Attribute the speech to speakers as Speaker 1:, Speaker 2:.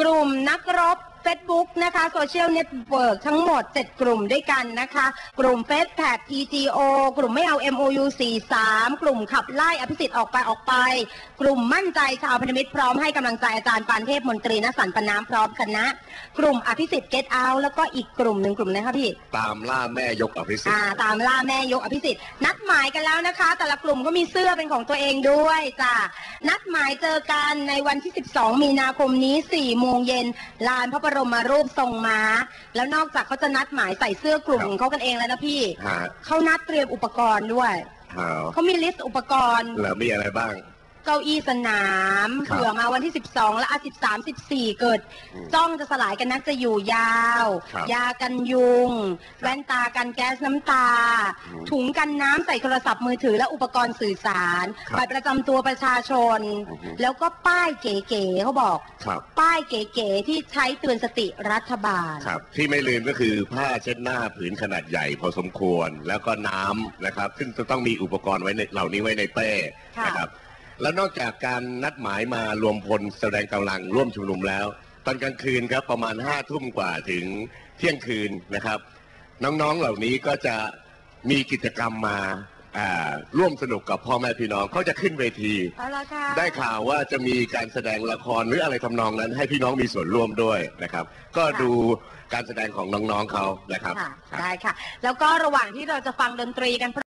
Speaker 1: กลุ่มนักรบ Facebook นะคะโซเชียลเน็ตเวิร์กทั้งหมด 7 กลุ่มด้วยกันนะคะ กลุ่ม f a c e t a g TGO กลุ่มไม่เอา MOU 43 กลุ่มขับไล่อภิสิทธิ์ออกไปออกไป กลุ่มมั่นใจชาวพันธมิตรพร้อมให้กำลังใจอาจารย์ปานเทพมนตรีนสันปนามพร้อมคณะ กลุ่มอภิสิทธิ์ Get Out แล้วก็อีกกลุ่มหนึ่งกลุ่มนะคะพี่
Speaker 2: ตามล่าแม่ยกอภิสิท
Speaker 1: อ่า
Speaker 2: ธิ์
Speaker 1: ตามล่าแม่ยกอภิสิทธิ์นัดหมายกันแล้วนะคะ แต่ละกลุ่มก็มีเสื้อเป็นของตัวเองด้วยจ้ะนัดหมายเจอกันในวันที่ 12 มีนาคมนี้4โมงเย็นลานพระบรมรูปทรงม้า แล้วนอกจากเขาจะนัดหมายใส่เสื้อกลุ่มของเขากันเองแล้วนะพี่
Speaker 2: ฮะ
Speaker 1: เขานัดเตรียมอุปกรณ์ด้วย
Speaker 2: ฮะ
Speaker 1: เขามีลิสต์อุปกรณ์
Speaker 2: แล้วมีอะไรบ้าง
Speaker 1: เก้าอี้สนาม
Speaker 2: ครับ
Speaker 1: เผื่อมาวันที่ 12 และอาทิตย์13 14เกิด
Speaker 2: อืม
Speaker 1: จ้องจะสลายกันนักจะอยู่ยาว
Speaker 2: ครับ
Speaker 1: ยากันยุง แว่นตากันแก๊สน้ำตา
Speaker 2: อืม
Speaker 1: ถุงกันน้ำใส่โทรศัพท์มือถือและอุปกรณ์สื่อสาร
Speaker 2: ครับ
Speaker 1: บัตรประจำตัวประชาชน
Speaker 2: อือฮึ
Speaker 1: แล้วก็ป้ายเก๋ๆเขาบอก
Speaker 2: ครับ
Speaker 1: ป้ายเก๋ๆที่ใช้เตือนสติรัฐบาล
Speaker 2: ครับที่ไม่ลืมก็คือผ้าเช็ดหน้าผืนขนาดใหญ่พอสมควรแล้วก็น้ำนะครับ ซึ่งจะต้องมีอุปกรณ์ไว้ในเหล่านี้ไว้ในเป้
Speaker 1: ค่ะ
Speaker 2: นะครับ แล้วนอกจากการนัดหมายมารวมพลแสดงกำลังร่วมชุมนุมแล้ว ตอนกลางคืนครับประมาณห้าทุ่มกว่าถึงเที่ยงคืนนะครับ น้องๆเหล่านี้ก็จะมีกิจกรรมมาอ่าร่วมสนุกกับพ่อแม่พี่น้องเขาจะขึ้นเวที
Speaker 1: เอาละค่ะ
Speaker 2: ได้ข่าวว่าจะมีการแสดงละครหรืออะไรทำนองนั้น ให้พี่น้องมีส่วนร่วมด้วยนะครับ ก็ดูการแสดงของน้องๆเขานะครับ
Speaker 1: ค่ะ
Speaker 2: ครับ
Speaker 1: ได้ค่ะ แล้วก็ระหว่างที่เราจะฟังดนตรีกัน